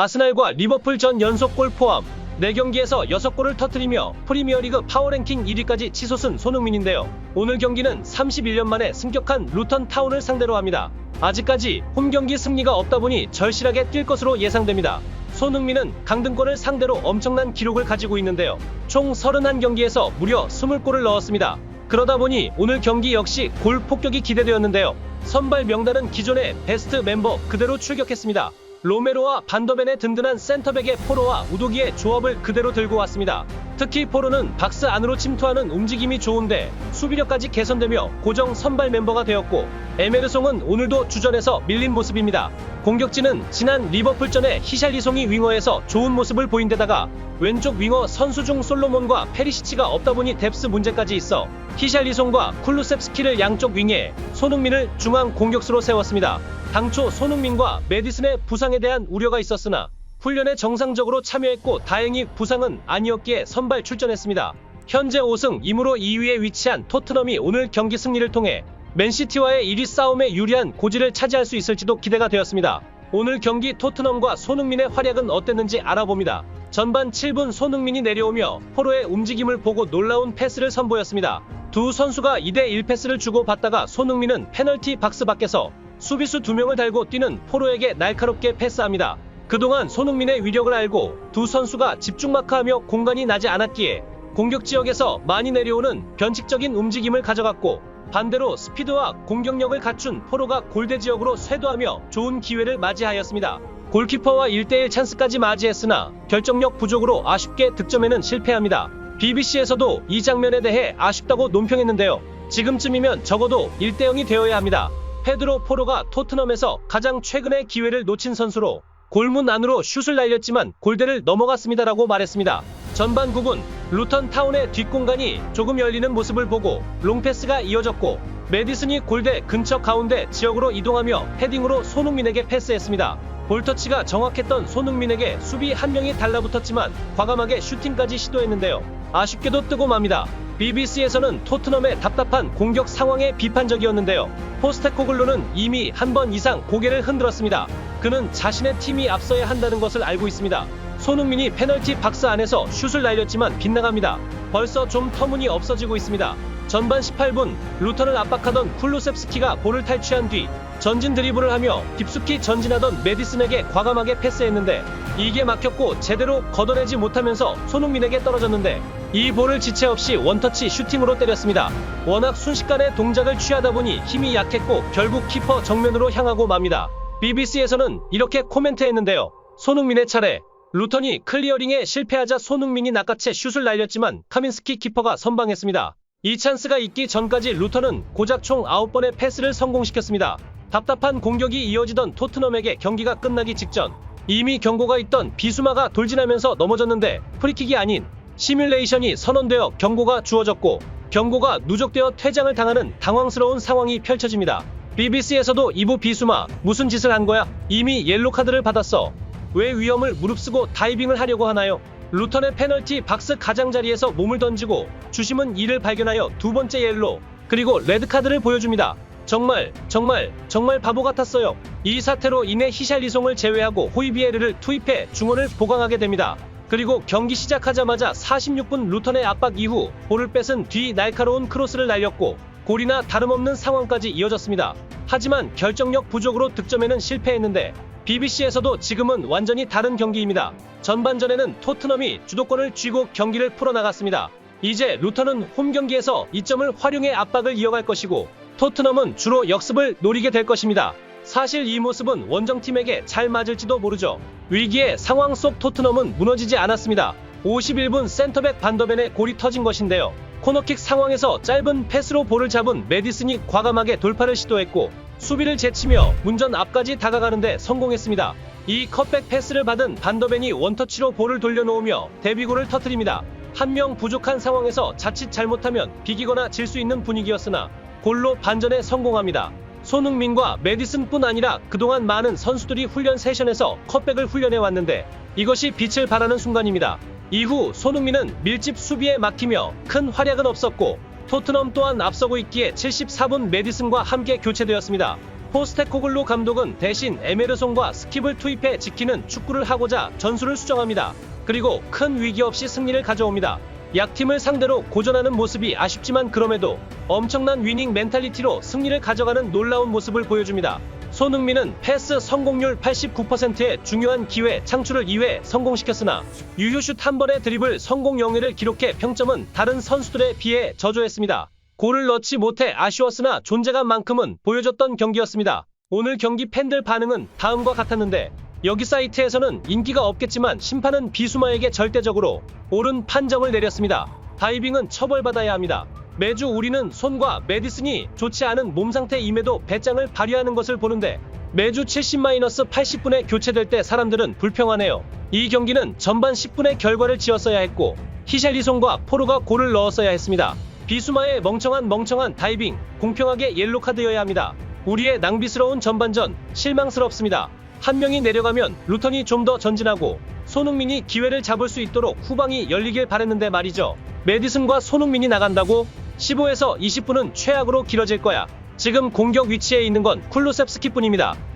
아스날과 리버풀 전 연속 골 포함 4경기에서 6골을 터뜨리며 프리미어리그 파워랭킹 1위까지 치솟은 손흥민인데요. 오늘 경기는 31년 만에 승격한 루턴 타운을 상대로 합니다. 아직까지 홈경기 승리가 없다 보니 절실하게 뛸 것으로 예상됩니다. 손흥민은 강등권을 상대로 엄청난 기록을 가지고 있는데요. 총 31경기에서 무려 20골을 넣었습니다. 그러다 보니 오늘 경기 역시 골 폭격이 기대되었는데요. 선발 명단은 기존의 베스트 멤버 그대로 출격했습니다. 로메로와 반더벤의 든든한 센터백의 포로와 우도기의 조합을 그대로 들고 왔습니다. 특히 포로는 박스 안으로 침투하는 움직임이 좋은데 수비력까지 개선되며 고정 선발 멤버가 되었고 에메르송은 오늘도 주전에서 밀린 모습입니다. 공격진은 지난 리버풀전에 히샬리송이 윙어에서 좋은 모습을 보인 데다가 왼쪽 윙어 선수 중 솔로몬과 페리시치가 없다 보니 뎁스 문제까지 있어 히샬리송과 쿨루셉스키를 양쪽 윙에 손흥민을 중앙 공격수로 세웠습니다. 당초 손흥민과 메디슨의 부상에 대한 우려가 있었으나 훈련에 정상적으로 참여했고 다행히 부상은 아니었기에 선발 출전했습니다. 현재 5승 2무로 2위에 위치한 토트넘이 오늘 경기 승리를 통해 맨시티와의 1위 싸움에 유리한 고지를 차지할 수 있을지도 기대가 되었습니다. 오늘 경기 토트넘과 손흥민의 활약은 어땠는지 알아봅니다. 전반 7분 손흥민이 내려오며 포로의 움직임을 보고 놀라운 패스를 선보였습니다. 두 선수가 2대1 패스를 주고 받다가 손흥민은 페널티 박스 밖에서 수비수 2명을 달고 뛰는 포로에게 날카롭게 패스합니다. 그동안 손흥민의 위력을 알고 두 선수가 집중 마크하며 공간이 나지 않았기에 공격 지역에서 많이 내려오는 변칙적인 움직임을 가져갔고 반대로 스피드와 공격력을 갖춘 포로가 골대 지역으로 쇄도하며 좋은 기회를 맞이하였습니다. 골키퍼와 1대1 찬스까지 맞이했으나 결정력 부족으로 아쉽게 득점에는 실패합니다. BBC에서도 이 장면에 대해 아쉽다고 논평했는데요. 지금쯤이면 적어도 1대0이 되어야 합니다. 페드로 포로가 토트넘에서 가장 최근의 기회를 놓친 선수로 골문 안으로 슛을 날렸지만 골대를 넘어갔습니다라고 말했습니다. 전반 9분 루턴 타운의 뒷공간이 조금 열리는 모습을 보고 롱패스가 이어졌고 메디슨이 골대 근처 가운데 지역으로 이동하며 헤딩으로 손흥민에게 패스했습니다. 볼터치가 정확했던 손흥민에게 수비 한 명이 달라붙었지만 과감하게 슈팅까지 시도했는데요. 아쉽게도 뜨고 맙니다. BBC에서는 토트넘의 답답한 공격 상황에 비판적이었는데요. 포스테코글로는 이미 한 번 이상 고개를 흔들었습니다. 그는 자신의 팀이 앞서야 한다는 것을 알고 있습니다. 손흥민이 페널티 박스 안에서 슛을 날렸지만 빗나갑니다. 벌써 좀 터무니 없어지고 있습니다. 전반 18분 루턴을 압박하던 쿨루셉스키가 볼을 탈취한 뒤 전진 드리블을 하며 깊숙이 전진하던 메디슨에게 과감하게 패스했는데 이게 막혔고 제대로 걷어내지 못하면서 손흥민에게 떨어졌는데 이 볼을 지체 없이 원터치 슈팅으로 때렸습니다. 워낙 순식간에 동작을 취하다 보니 힘이 약했고 결국 키퍼 정면으로 향하고 맙니다. BBC에서는 이렇게 코멘트했는데요. 손흥민의 차례. 루턴이 클리어링에 실패하자 손흥민이 낚아채 슛을 날렸지만 카민스키 키퍼가 선방했습니다. 이 찬스가 있기 전까지 루턴은 고작 총 9번의 패스를 성공시켰습니다. 답답한 공격이 이어지던 토트넘에게 경기가 끝나기 직전 이미 경고가 있던 비수마가 돌진하면서 넘어졌는데 프리킥이 아닌 시뮬레이션이 선언되어 경고가 주어졌고 경고가 누적되어 퇴장을 당하는 당황스러운 상황이 펼쳐집니다. BBC에서도 이부 비수마 무슨 짓을 한 거야? 이미 옐로 카드를 받았어. 왜 위험을 무릅쓰고 다이빙을 하려고 하나요? 루턴의 페널티 박스 가장자리에서 몸을 던지고 주심은 이를 발견하여 두 번째 옐로 그리고 레드 카드를 보여줍니다. 정말 정말 정말 바보 같았어요. 이 사태로 인해 히샬리송을 제외하고 호이비에르를 투입해 중원을 보강하게 됩니다. 그리고 경기 시작하자마자 46분 루턴의 압박 이후 볼을 뺏은 뒤 날카로운 크로스를 날렸고 골이나 다름없는 상황까지 이어졌습니다. 하지만 결정력 부족으로 득점에는 실패했는데 BBC에서도 지금은 완전히 다른 경기입니다. 전반전에는 토트넘이 주도권을 쥐고 경기를 풀어나갔습니다. 이제 루턴은 홈 경기에서 이점을 활용해 압박을 이어갈 것이고 토트넘은 주로 역습을 노리게 될 것입니다. 사실 이 모습은 원정팀에게 잘 맞을지도 모르죠. 위기의 상황 속 토트넘은 무너지지 않았습니다. 51분 센터백 반더벤의 골이 터진 것인데요. 코너킥 상황에서 짧은 패스로 볼을 잡은 메디슨이 과감하게 돌파를 시도했고 수비를 제치며 문전 앞까지 다가가는데 성공했습니다. 이 컷백 패스를 받은 반더벤이 원터치로 볼을 돌려놓으며 데뷔골을 터뜨립니다. 한 명 부족한 상황에서 자칫 잘못하면 비기거나 질 수 있는 분위기였으나 골로 반전에 성공합니다. 손흥민과 메디슨뿐 아니라 그동안 많은 선수들이 훈련 세션에서 컷백을 훈련해 왔는데 이것이 빛을 발하는 순간입니다. 이후 손흥민은 밀집 수비에 막히며 큰 활약은 없었고 토트넘 또한 앞서고 있기에 74분 메디슨과 함께 교체되었습니다. 포스테코글루 감독은 대신 에메르송과 스킵을 투입해 지키는 축구를 하고자 전술을 수정합니다. 그리고 큰 위기 없이 승리를 가져옵니다. 약팀을 상대로 고전하는 모습이 아쉽지만 그럼에도 엄청난 위닝 멘탈리티로 승리를 가져가는 놀라운 모습을 보여줍니다. 손흥민은 패스 성공률 89%의 중요한 기회 창출을 2회 성공시켰으나 유효슛 한 번의 드리블 성공 영예를 기록해 평점은 다른 선수들에 비해 저조했습니다. 골을 넣지 못해 아쉬웠으나 존재감만큼은 보여줬던 경기였습니다. 오늘 경기 팬들 반응은 다음과 같았는데 여기 사이트에서는 인기가 없겠지만 심판은 비수마에게 절대적으로 옳은 판정을 내렸습니다. 다이빙은 처벌받아야 합니다. 매주 우리는 손과 메디슨이 좋지 않은 몸 상태임에도 배짱을 발휘하는 것을 보는데 매주 70-80분에 교체될 때 사람들은 불평하네요. 이 경기는 전반 10분의 결과를 지었어야 했고 히샬리송과 포로가 골을 넣었어야 했습니다. 비수마의 멍청한 멍청한 다이빙 공평하게 옐로 카드여야 합니다. 우리의 낭비스러운 전반전 실망스럽습니다. 한 명이 내려가면 루턴이 좀 더 전진하고 손흥민이 기회를 잡을 수 있도록 후방이 열리길 바랬는데 말이죠. 메디슨과 손흥민이 나간다고 15에서 20분은 최악으로 길어질 거야. 지금 공격 위치에 있는 건 쿨루셉스키뿐입니다.